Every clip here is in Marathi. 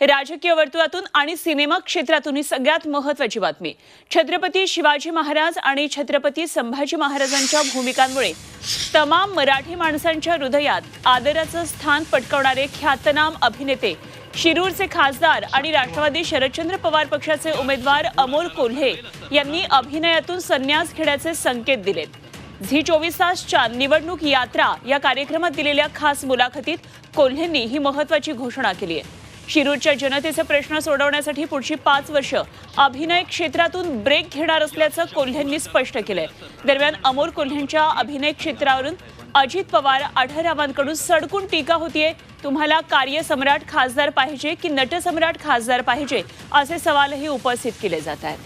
राजकीय वर्तुळातून आणि सिनेमा क्षेत्रातून ही सगळ्यात महत्वाची बातमी. छत्रपती शिवाजी महाराज आणि छत्रपती संभाजी महाराजांच्या भूमिकांमुळे तमाम मराठी माणसांच्या हृदयात आदराचं स्थान पटकवणारे ख्यातनाम अभिनेते शिरूरचे खासदार आणि राष्ट्रवादी शरदचंद्र पवार पक्षाचे उमेदवार अमोल कोल्हे यांनी अभिनयातून संन्यास घेण्याचे संकेत दिलेत. झी चोवीस तासच्या निवडणूक यात्रा या कार्यक्रमात दिलेल्या खास मुलाखतीत कोल्हेंनी ही महत्वाची घोषणा केली आहे. शिरूरच्या जनतेचे प्रश्न सोडवण्यासाठी पुढची पाच वर्ष अभिनय क्षेत्रातून ब्रेक घेणार असल्याचं कोल्हेंनी स्पष्ट केलंय. दरम्यान अमोल कोल्हेंच्या अभिनय क्षेत्रावरून अजित पवार आढळरावांकडून सडकून टीका होतीये. तुम्हाला कार्यसम्राट खासदार पाहिजे की नटसम्राट खासदार पाहिजे असे सवालही उपस्थित केले जात आहेत.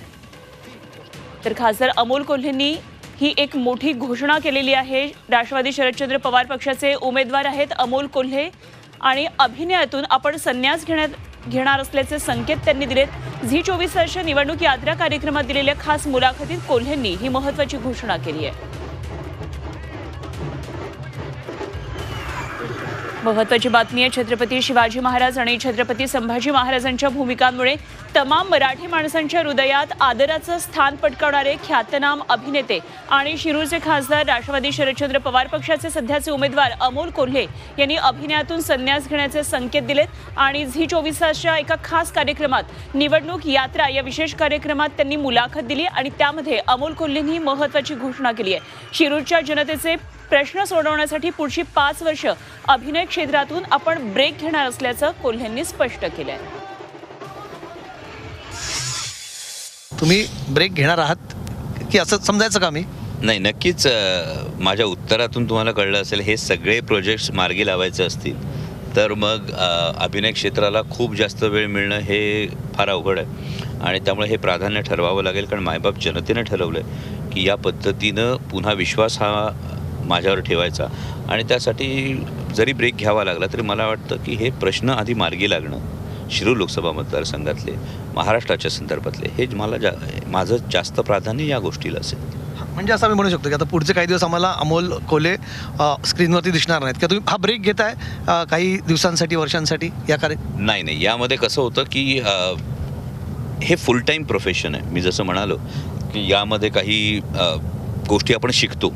तर खासदार अमोल कोल्हेंनी ही एक मोठी घोषणा केलेली आहे. राष्ट्रवादी शरदचंद्र पवार पक्षाचे उमेदवार आहेत अमोल कोल्हे. आणि अभिनयातून आपण संन्यास घेण्यात घेणार असल्याचे संकेत त्यांनी दिलेत. झी चोवीस तासच्या निवडणूक यात्रा कार्यक्रमात दिलेल्या खास मुलाखतीत कोल्हेंनी ही महत्वाची घोषणा केली आहे. महत्वाची बातमी आहे. छत्रपती शिवाजी महाराज आणि छत्रपती संभाजी महाराजांच्या भूमिकांमुळे तमाम मराठी माणसांच्या हृदयात आदराचं स्थान पटकावणारे ख्यातनाम अभिनेते आणि शिरूरचे खासदार राष्ट्रवादी शरदचंद्र पवार पक्षाचे सध्याचे उमेदवार अमोल कोल्हे यांनी अभिनयातून संन्यास घेण्याचे संकेत दिलेत आणि झी चोवीस तासच्या एका खास कार्यक्रमात निवडणूक यात्रा या विशेष कार्यक्रमात त्यांनी मुलाखत दिली आणि त्यामध्ये अमोल कोल्हेंनी ही महत्वाची घोषणा केली आहे. शिरूरच्या जनतेचे प्रश्न सोडवण्यासाठी पुढची पाच वर्ष अभिनय क्षेत्रातून आपण ब्रेक घेणार असल्याचं कोल्हेंनी स्पष्ट केलंय. तुम्ही ब्रेक घेणार आहात? की असं समजायचं का मी? नाही नक्कीच माझ्या उत्तरातून तुम्हाला कळलं असेल हे सगळे प्रोजेक्ट्स मार्गी लावायचे असतील. तर मग अभिनय क्षेत्राला खूप जास्त वेळ मिळणं हे फार अवघड आहे. आणि त्यामुळे हे प्राधान्य ठरवावं लागेल कारण मायबाप जनतेनं ठरवलं आहे की या पद्धतीनं पुन्हा विश्वास हा माझ्यावर ठेवायचा. आणि त्यासाठी जरी ब्रेक घ्यावा लागला तरी मला वाटतं की हे प्रश्न आधी मार्गी लागणं शिरूर लोकसभा मतदारसंघातले महाराष्ट्राच्या संदर्भातले हे मला जा माझं जास्त प्राधान्य या गोष्टीला असेल. म्हणजे असं मी म्हणू शकतो की आता पुढचे काही दिवस आम्हाला अमोल कोले स्क्रीनवरती दिसणार नाहीत. किंवा तुम्ही हा ब्रेक घेताय काही दिवसांसाठी वर्षांसाठी या कार्य? नाही नाही. यामध्ये कसं होतं की हे फुल टाईम प्रोफेशन आहे. मी जसं म्हणालो की यामध्ये काही गोष्टी आपण शिकतो.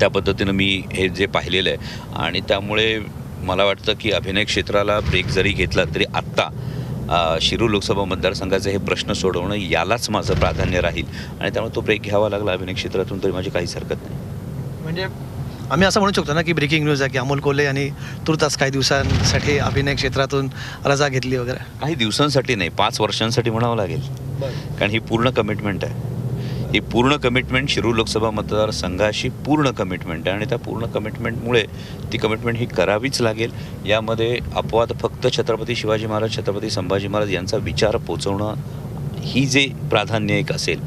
त्या पद्धतीनं मी हे जे पाहिलेलं आहे. आणि त्यामुळे मला वाटतं की अभिनय क्षेत्राला ब्रेक जरी घेतला तरी आत्ता शिरूर लोकसभा मतदारसंघाचे हे प्रश्न सोडवणं यालाच माझं प्राधान्य राहील. आणि त्यामुळे तो ब्रेक घ्यावा लागला अभिनय क्षेत्रातून तरी माझी काहीच हरकत नाही. म्हणजे आम्ही असं म्हणू शकतो ना की ब्रेकिंग न्यूज आहे की अमोल कोल्हे यांनी तुर्तास काही दिवसांसाठी अभिनय क्षेत्रातून रजा घेतली वगैरे. काही दिवसांसाठी नाही पाच वर्षांसाठी म्हणावं लागेल. कारण ही पूर्ण कमिटमेंट आहे. ही पूर्ण कमिटमेंट शिरूर लोकसभा मतदारसंघाशी पूर्ण कमिटमेंट आहे. आणि त्या पूर्ण कमिटमेंटमुळे ती कमिटमेंट ही करावीच लागेल. यामध्ये अपवाद फक्त छत्रपती शिवाजी महाराज छत्रपती संभाजी महाराज यांचा विचार पोचवणं ही जे प्राधान्य एक असेल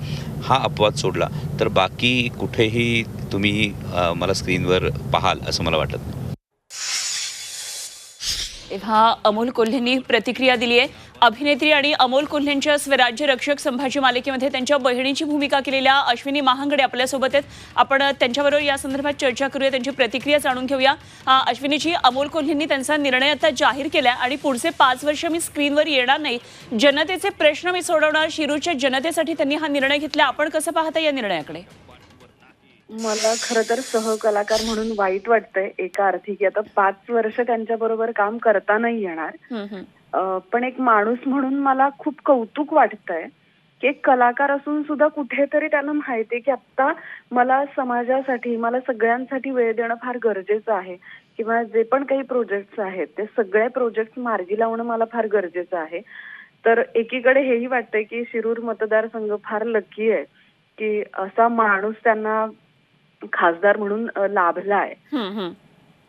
हा अपवाद सोडला. तर बाकी कुठेही तुम्ही मला स्क्रीनवर पाहाल असं मला वाटत नाही. तेव्हा अमोल कोल्हेंनी प्रतिक्रिया दिली आहे. अभिनेत्री आणि अमोल कोल्हेंच्या स्वराज्य रक्षक संभाजी मालिकेमध्ये त्यांच्या बहिणीची भूमिका केलेल्या अश्विनी महांगडे आपल्यासोबत आहेत. आपण त्यांच्याबरोबर या संदर्भात चर्चा करूया. त्यांची प्रतिक्रिया जाणून घेऊया. अश्विनीची अमोल कोल्हेंनी त्यांचा निर्णय आता जाहीर केला आणि पुढचे पाच वर्ष मी स्क्रीनवर येणार नाही. जनतेचे प्रश्न मी सोडवणार. शिरूरच्या जनतेसाठी त्यांनी हा निर्णय घेतला. आपण कसं पाहता या निर्णयाकडे? मला खरं तर सहकलाकार म्हणून वाईट वाटतंय एका अर्थी की आता पाच वर्ष त्यांच्या बरोबर काम करता नाही येणार. पण एक माणूस म्हणून मला खूप कौतुक वाटतंय की एक कलाकार असून सुद्धा कुठेतरी त्यांना माहितीये की आता मला समाजासाठी मला सगळ्यांसाठी वेळ देणं फार गरजेचं आहे. किंवा जे पण काही प्रोजेक्ट्स आहेत ते सगळे प्रोजेक्ट मार्गी लावणं मला फार गरजेचं आहे. तर एकीकडे हेही वाटतंय की शिरूर मतदारसंघ फार लकी आहे की असा माणूस त्यांना खासदार म्हणून अ, लाभला आहे हम्म, हम्म.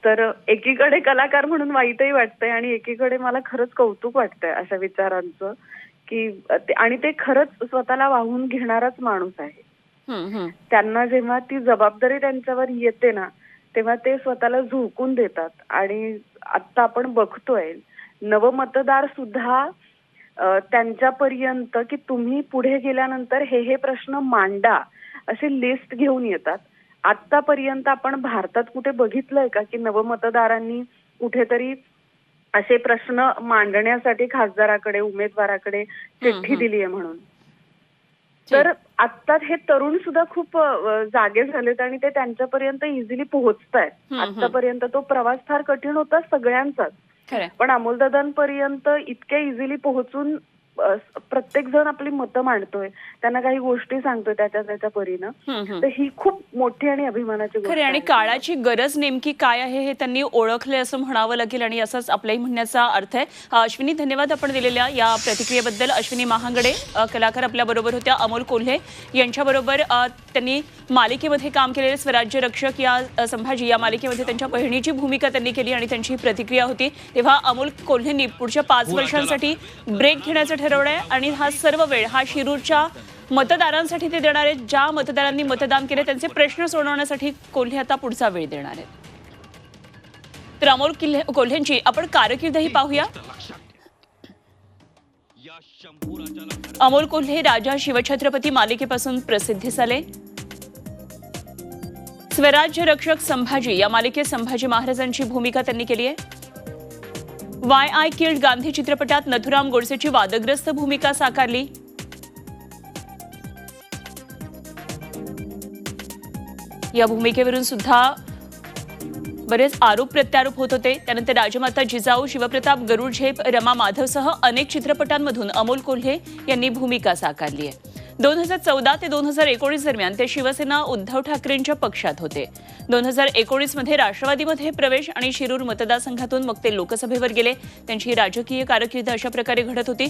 तर एकीकडे कलाकार म्हणून वाईटही वाटतंय आणि एकीकडे मला खरंच कौतुक वाटतंय अशा विचारांचं की आणि ते खरंच स्वतःला वाहून घेणाराच माणूस आहे. त्यांना जेव्हा ती जबाबदारी त्यांच्यावर येते ना तेव्हा ते स्वतःला झोकून देतात आणि आता आपण बघतोय नवमतदार सुद्धा त्यांच्यापर्यंत की तुम्ही पुढे गेल्यानंतर हे हे प्रश्न मांडा अशी लिस्ट घेऊन येतात आतापर्यंत आपण भारतात कुठे बघितलंय का की नवमतदारांनी कुठेतरी असे प्रश्न मांडण्यासाठी खासदाराकडे उमेदवाराकडे चिठ्ठी हम्म. दिली आहे म्हणून? तर आता हे तरुण सुद्धा खूप जागे झालेत आणि ते त्यांच्यापर्यंत इझिली पोहोचतायत. आतापर्यंत तो प्रवास फार कठीण होता सगळ्यांचाच. पण अमोलदादांपर्यंत इतक्या इझिली पोहोचून प्रत्येक जण आपली मतं मांडतोय. त्यांना काही गोष्टी सांगतोय त्याच्या त्याच्या परीनं. तर ही खूप मोठी आणि अभिमानाची गोष्ट खरे आणि. काळाची गरज नेमकी काय आहे हे त्यांनी ओळखले असं म्हणावं लागेल आणि असंच आपल्याही म्हणण्याचा अर्थ आहे. अश्विनी धन्यवाद आपण दिलेल्या या प्रतिक्रियेबद्दल. अश्विनी महागडे कलाकार आपल्या बरोबर होत्या. अमोल कोल्हे यांच्याबरोबर त्यांनी मालिकेमध्ये काम केलेले स्वराज्य रक्षक या संभाजी या मालिकेमध्ये त्यांच्या बहिणीची भूमिका त्यांनी केली आणि त्यांची प्रतिक्रिया होती. तेव्हा अमोल कोल्हेंनी पुढच्या पाच वर्षांसाठी ब्रेक घेण्याचं आहे आणि हा सर्व वेळ हा शिरूरच्या मतदारांसाठी ते देणार आहेत. ज्या मतदारांनी मतदान केले त्यांचे प्रश्न सोडवण्यासाठी कोल्हे आता पुढचा वेळ देणार आहेत. तर अमोल किल्हे कोल्हेंची आपण कारकिर्दही पाहूया. अमोल कोल्हे राजा शिवछत्रपती मालिकेपासून प्रसिद्धी झाले. स्वराज्य रक्षक संभाजी या मालिकेत संभाजी महाराजांची भूमिका त्यांनी केली आहे. वाय आय किल्ड गांधी चित्रपटात नथुराम गोडसेची वादग्रस्त भूमिका साकारली. या भूमिकेवरून सुद्धा बरेच आरोप प्रत्यारोप होत होते. त्यानंतर राजमाता जिजाऊ शिवप्रताप गरुड झेप रमा माधवसह अनेक चित्रपटांमधून अमोल कोल्हे यांनी भूमिका साकारली आहे. दोन हजार चौदा ते दोन हजार एकोणीस दरम्यान ते शिवसेना उद्धव ठाकरेंच्या पक्षात होते. दोन हजार एकोणीसमध्ये राष्ट्रवादीमध्ये प्रवेश आणि शिरूर मतदारसंघातून मग ते लोकसभेवर गेले. त्यांची राजकीय कारकीर्द अशा प्रकारे घडत होती.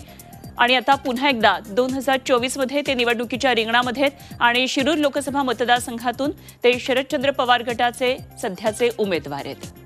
आणि आता पुन्हा एकदा दोन हजार चोवीसमध्ये ते निवडणुकीच्या रिंगणामध्ये आणि शिरूर लोकसभा मतदारसंघातून ते शरदचंद्र पवार गटाचे सध्याचे उमेदवार आहेत.